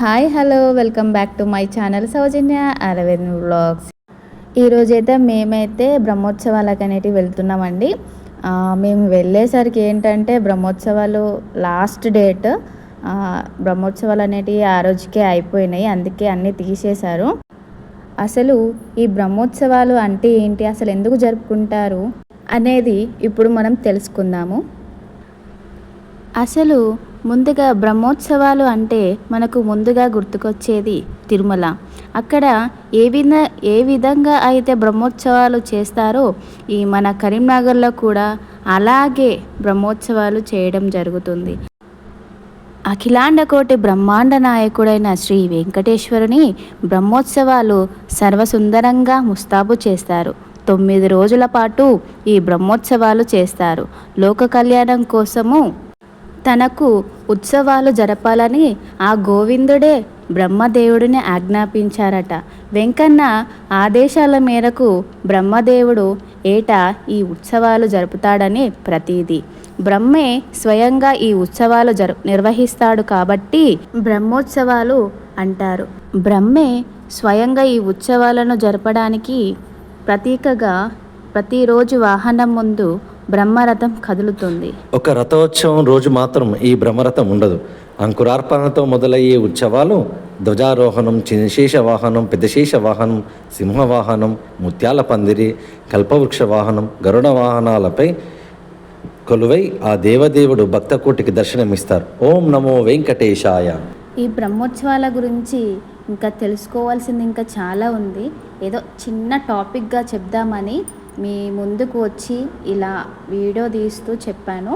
Hi hello welcome back to my channel Soujanya Aravind blogs ఈరోజైతే మేమైతే బ్రహ్మోత్సవాలకు అనేటివి వెళ్తున్నామండి మేము వెళ్ళేసరికి ఏంటంటే బ్రహ్మోత్సవాలు లాస్ట్ డేట్ బ్రహ్మోత్సవాలు అనేటివి ఆ రోజుకే అయిపోయినాయి అందుకే అన్నీ తీసేశారు అసలు ఈ బ్రహ్మోత్సవాలు అంటే ఏంటి అసలు ఎందుకు జరుపుకుంటారు అనేది ఇప్పుడు మనం తెలుసుకుందాము అసలు ముందుగా బ్రహ్మోత్సవాలు అంటే మనకు ముందుగా గుర్తుకొచ్చేది తిరుమల అక్కడ ఏ విధ ఏ విధంగా అయితే బ్రహ్మోత్సవాలు చేస్తారో ఈ మన కరీంనగర్లో కూడా అలాగే బ్రహ్మోత్సవాలు చేయడం జరుగుతుంది అఖిలాండ కోటి బ్రహ్మాండ నాయకుడైన శ్రీ వెంకటేశ్వరుని బ్రహ్మోత్సవాలు సర్వసుందరంగా ముస్తాబు చేస్తారు తొమ్మిది రోజుల పాటు ఈ బ్రహ్మోత్సవాలు చేస్తారు లోక కళ్యాణం కోసము తనకు ఉత్సవాలు జరపాలని ఆ గోవిందుడే బ్రహ్మదేవుడిని ఆజ్ఞాపించారట వెంకన్న ఆదేశాల మేరకు బ్రహ్మదేవుడు ఏటా ఈ ఉత్సవాలు జరుపుతాడని ప్రతీది బ్రహ్మే స్వయంగా ఈ ఉత్సవాలు జరు నిర్వహిస్తాడు కాబట్టి బ్రహ్మోత్సవాలు అంటారు బ్రహ్మే స్వయంగా ఈ ఉత్సవాలను జరపడానికి ప్రతీకగా ప్రతిరోజు వాహనం ముందు బ్రహ్మరథం కదులుతుంది ఒక రథోత్సవం రోజు మాత్రం ఈ బ్రహ్మరథం ఉండదు అంకురార్పణతో మొదలయ్యే ఉత్సవాలు ధ్వజారోహణం చిన్నశేష వాహనం పెద్దశేష వాహనం సింహవాహనం ముత్యాల పందిరి కల్పవృక్ష వాహనం గరుడ వాహనాలపై కొలువై ఆ దేవదేవుడు భక్తకోటికి దర్శనమిస్తారు ఓం నమో వెంకటేశాయ ఈ బ్రహ్మోత్సవాల గురించి ఇంకా తెలుసుకోవాల్సింది ఇంకా చాలా ఉంది ఏదో చిన్న టాపిక్గా చెప్దామని మీ ముందుకు వచ్చి ఇలా వీడియో తీస్తూ చెప్పాను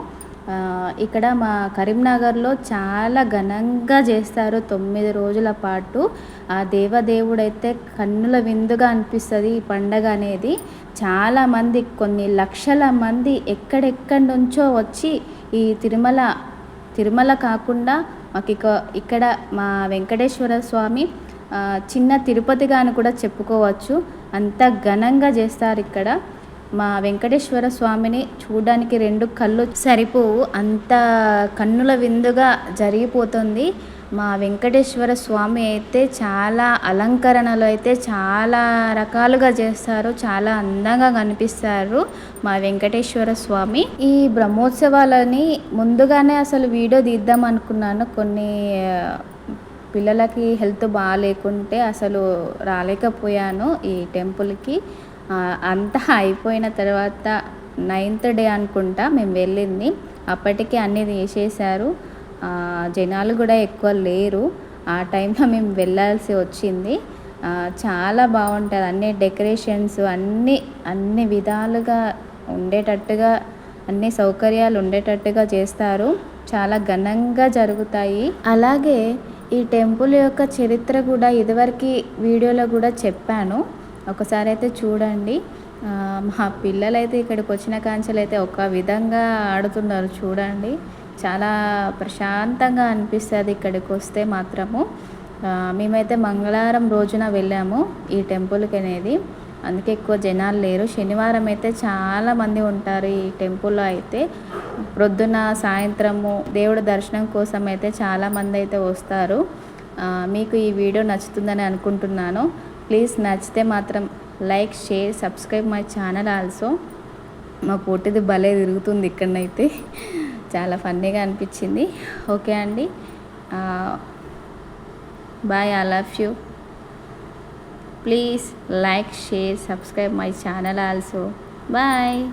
ఇక్కడ మా కరీంనగర్లో చాలా ఘనంగా చేస్తారు తొమ్మిది రోజుల పాటు ఆ దేవదేవుడైతే కన్నుల విందుగా అనిపిస్తుంది ఈ పండగ అనేది చాలామంది కొన్ని లక్షల మంది ఎక్కడెక్కడి నుంచో వచ్చి ఈ తిరుమల తిరుమల కాకుండా మాకు ఇక్కడ మా వెంకటేశ్వర స్వామి చిన్న తిరుపతిగా అని కూడా చెప్పుకోవచ్చు అంత ఘనంగా చేస్తారు ఇక్కడ మా వెంకటేశ్వర స్వామిని చూడడానికి రెండు కళ్ళు సరిపోవు అంత కన్నుల విందుగా జరిగిపోతుంది మా వెంకటేశ్వర స్వామి అయితే చాలా అలంకరణలు అయితే చాలా రకాలుగా చేస్తారు చాలా అందంగా కనిపిస్తారు మా వెంకటేశ్వర స్వామి ఈ బ్రహ్మోత్సవాలని ముందుగానే అసలు వీడియో తీద్దాం అనుకున్నాను కొన్ని పిల్లలకి హెల్త్ బాగాలేకుంటే అసలు రాలేకపోయాను ఈ టెంపుల్కి అంతా అయిపోయిన తర్వాత నైన్త్ డే అనుకుంటా మేము వెళ్ళింది అప్పటికి అన్నీ తీసేశారు జనాలు కూడా ఎక్కువ లేరు ఆ టైంలో మేము వెళ్ళాల్సి వచ్చింది చాలా బాగుంటుంది అన్ని డెకరేషన్స్ అన్నీ అన్ని విధాలుగా ఉండేటట్టుగా అన్ని సౌకర్యాలు ఉండేటట్టుగా చేస్తారు చాలా ఘనంగా జరుగుతాయి అలాగే ఈ టెంపుల్ యొక్క చరిత్ర కూడా ఇదివరకు వీడియోలో కూడా చెప్పాను ఒకసారి అయితే చూడండి మా పిల్లలైతే ఇక్కడికి వచ్చిన కాంచెలు అయితే ఒక విధంగా ఆడుతున్నారు చూడండి చాలా ప్రశాంతంగా అనిపిస్తుంది ఇక్కడికి వస్తే మాత్రము మేమైతే మంగళవారం రోజున వెళ్ళాము ఈ టెంపుల్కి అనేది అందుకే ఎక్కువ జనాలు లేరు శనివారం అయితే చాలామంది ఉంటారు ఈ టెంపుల్లో అయితే ప్రొద్దున సాయంత్రము దేవుడి దర్శనం కోసం అయితే చాలామంది అయితే వస్తారు మీకు ఈ వీడియో నచ్చుతుందని అనుకుంటున్నాను ప్లీజ్ నచ్చితే మాత్రం like share subscribe my channel also మా పుట్టిది భలే తిరుగుతుంది ఇక్కడనైతే చాలా ఫన్నీగా అనిపించింది ఓకే అండి bye I love you Please like, share, subscribe my channel also. Bye.